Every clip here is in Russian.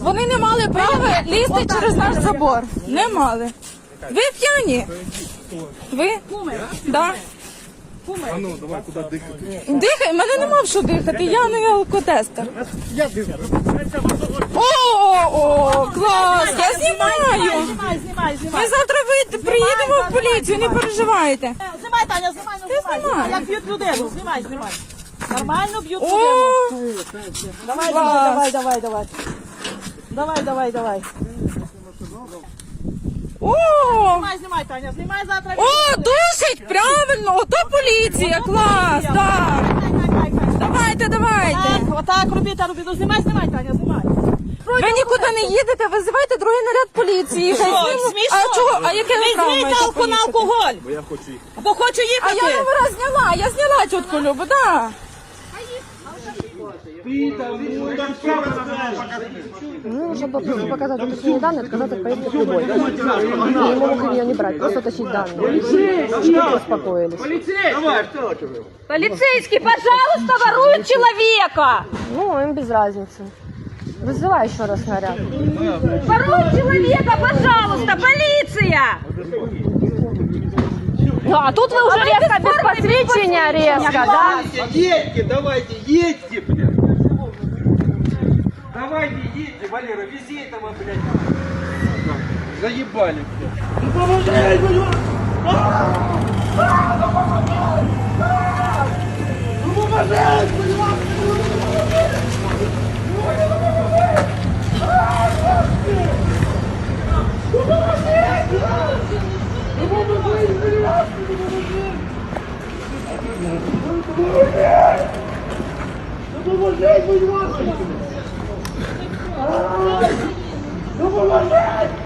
Вони не мали права лізти через наш забор. Не мали. Ви п'яні? Ви? Да. А ну, давай куди дихати. Дихай, мене нема в що дихати, я не алкотестер. Я дихаю. О, о, клас, я знімаю. Ми завтра приїдемо в поліцію, не переживайте. Знімай, Таня, знімай, ну знімай. Як б'ють людину, знімай, знімай. Нормально б'ють людину. Давай, давай, давай, давай. Давай, давай, давай. о, Знімай, знімай, Таня, знімай завтра. о, душить, правильно, ото поліція, клас, так. Давайте, давайте. Так, отак робіть, а робіть. Ну, знімай, знімай, Таня, знімай. Ви нікуди не їдете, визивайте другий наряд поліції. Хай смішно? А чого? А яке ви право Візьміть маєте алко на алкоголь. Бо я хочу їх. Бо хочу А я їхати. номера зняла, я зняла тітку Любу, да. Ну, чтобы просто показать уточнение данных, отказаться от поездки в любой. И не могут ее не брать, просто уточнить данные. Чтобы успокоились. Полицейский, пожалуйста, воруют человека! Ну, им без разницы. Вызывай еще раз снаряд. Воруют человека, пожалуйста, полиция! Ну, а тут вы уже резко без посвящения резко, да? Едьте, давайте, едьте, блядь. Давайте, едьте, Валера, вези этого, блядь. Заебали, блядь. What was that?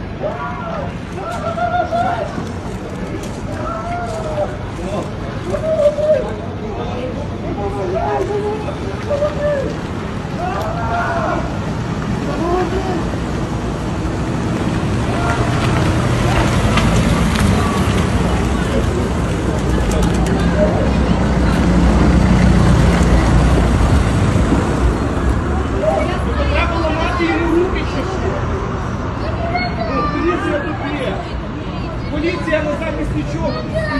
哥哥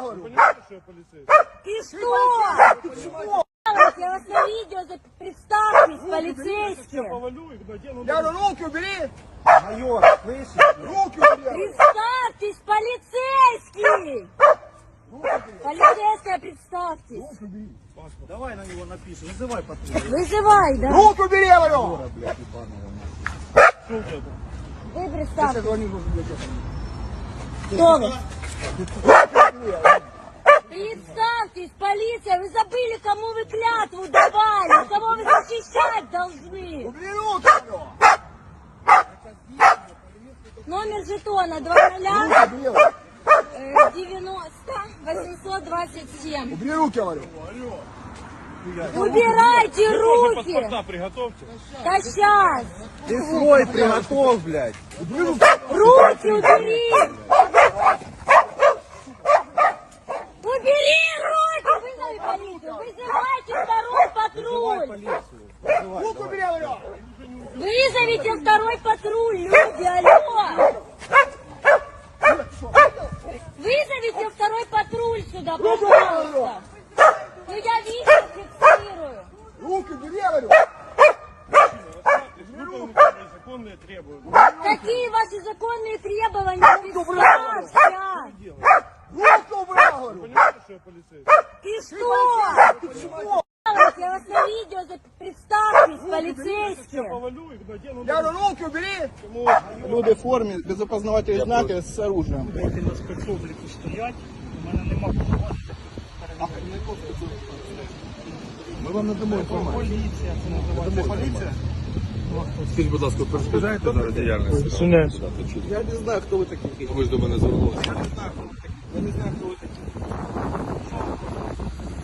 Понимаете, что я полицейский? И что? Я вас на видео за- представьтесь, Я полицейские! повалю их, надену Я руки убери! Майор, слышишь? Руки убери! Представьтесь, полицейский! Полицейская, представьтесь! Давай на него напишем, вызывай патруль. Вызывай, да? Руки убери, я говорю! Что у тебя там? Вы представьтесь. Кто вы? Представьтесь, полиция, вы забыли, кому вы клятву давали, кого вы защищать должны. Убери руки, говорю! Номер жетона 20 Убери, э, 90 827. убери руки, говорю! Убирайте руки! Паспорта приготовьте. Да сейчас! Ты свой приготовь, блядь! Убери руки! Руки! Убери руки! Вызови полицию! Вызывайте второй патруль! Руки убери, говорю! Вызовите второй патруль, люди, алло! Вызовите второй патруль сюда, пожалуйста! Ну я видео фиксирую! Руки убери, говорю! Законные требования. Какие ваши законные требования? Представься! Руки убери, говорю! Что я полицейский? И что? Я вас на видео за- представьтесь, полицейский! полицейские. Я говорю, руки убери! Люди в формі, без опознавательних знаків з оружием. Дайте на спецобліку стоять, у мене нема кого. Ми вам надамо інформацію. Поліція, це називається. Поліція? Скажіть, будь ласка, перешкоджаєте зараз діяльність? Я не знаю, хто ви такі. Ви ж до мене звернулися. Я не знаю, хто ви такі. Я не знаю, хто ви такі. такі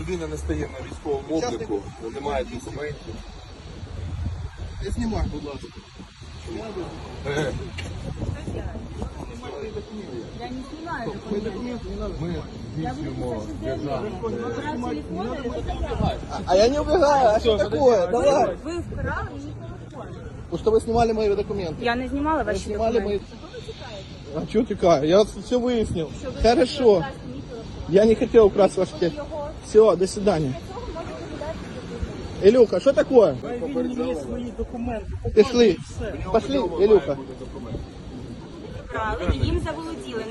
Людина не стає на військовому обліку, не має документів. Не знімай, будь ласка. Е, Ми здійснюємо державну. А я не убегаю, а что такое? Давай. Вы вкрали Потому что вы снимали мои документы. Я не знімала Вы ваші снимали мои... А что такая? Я все выяснил. Хорошо. Я не хотел украсть ваш чек. Все, до свидания. Илюха, что такое? Він мені свої документи. Пошли. Пошли, Илюха. їм заволоділи,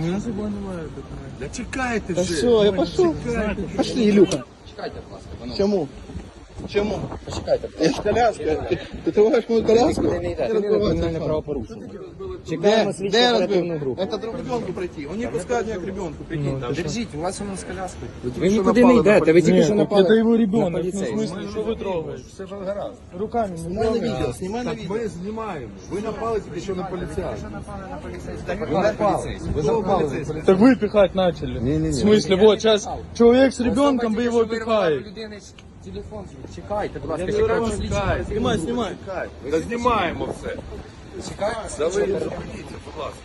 незаконно. Да чекайте Да вже. все, я пошел. Пошли, Илюха. Чему? Чему? Почекайте. Я ж коляска. Ти, ти трогаєш мою коляску? Куди не йде? Це не кримінальне правопорушення. Де, Чекаємо де слідчу оперативну розбив? групу. Это друг ребенку пройти. Он не пускает меня к ребенку, прикинь. Держіть, у вас воно з коляскою. Ви нікуди не йдете, ви тільки що напали. Це його на ребенок, ну в поліцейського. смысле, що ви трогаєте? Все ж гаразд. Руками Снимай на видео, снимай на Так видео. ми знімаємо. Ви напали тільки що на поліція. Ви напали. Ви напали на поліція. Так вы пихать начали. Не-не-не. В смысле, вот сейчас человек с ребенком, вы его Вирвали пихаете. людини телефон. Чекайте, будь ласка, не чекайте вирвав, слідчу чекайте. оперативну Снимай, групу. снимай. Та знімаємо все. Чекаємо Да слідчу ви оперативну зупиніться, будь ласка.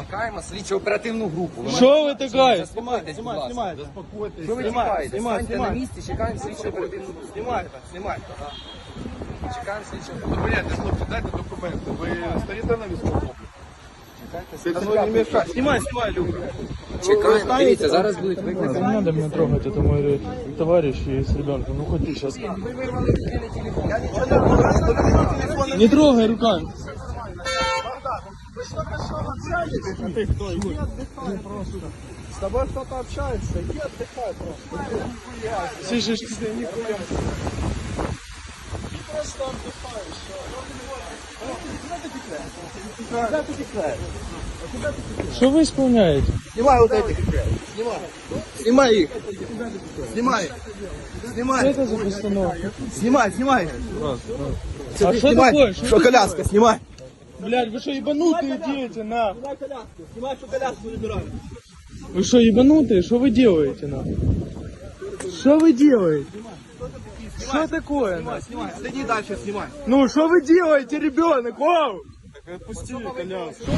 Чекаємо слідчу оперативну групу. Ви Що ви тикаєте? Заспокойтесь, будь ласка. Снимай, заспокойтесь. Що ви Снимай, чекаєте? снимай, Станьте на снимай. місці, чекаємо слідчу оперативну групу. Снимай, снимай. Чекаємо слідчу Зупиняйте, хлопці, дайте документи. Ви стоїте на військовому обліку? А ну не мешай. Снимай, снимай, Люка. Чекаємо, дивіться, зараз будуть викликані. Не надо меня трогать, это мой товарищ и с ребенком. Ну ходи сейчас. Ви вирвали людини телефон. Не трогай руками. С тобой кто-то общается, иди отдыхай просто. Слышишь? что вы исполняете? Снимай вот этих. Снимай. Снимай их. Снимай. Что Снимай. это за постановка? Снимай, снимай. А что такое? Что коляска, снимай. Блядь, вы что, ебанутые дети, на? Снимай коляску. Снимай, что коляску забирают. Вы что, ебанутые? Что вы делаете, на? Что вы делаете? Что такое, на? Снимай. Следи дальше, снимай. Ну, что вы делаете, ребенок? Вау! Отпусти коляску.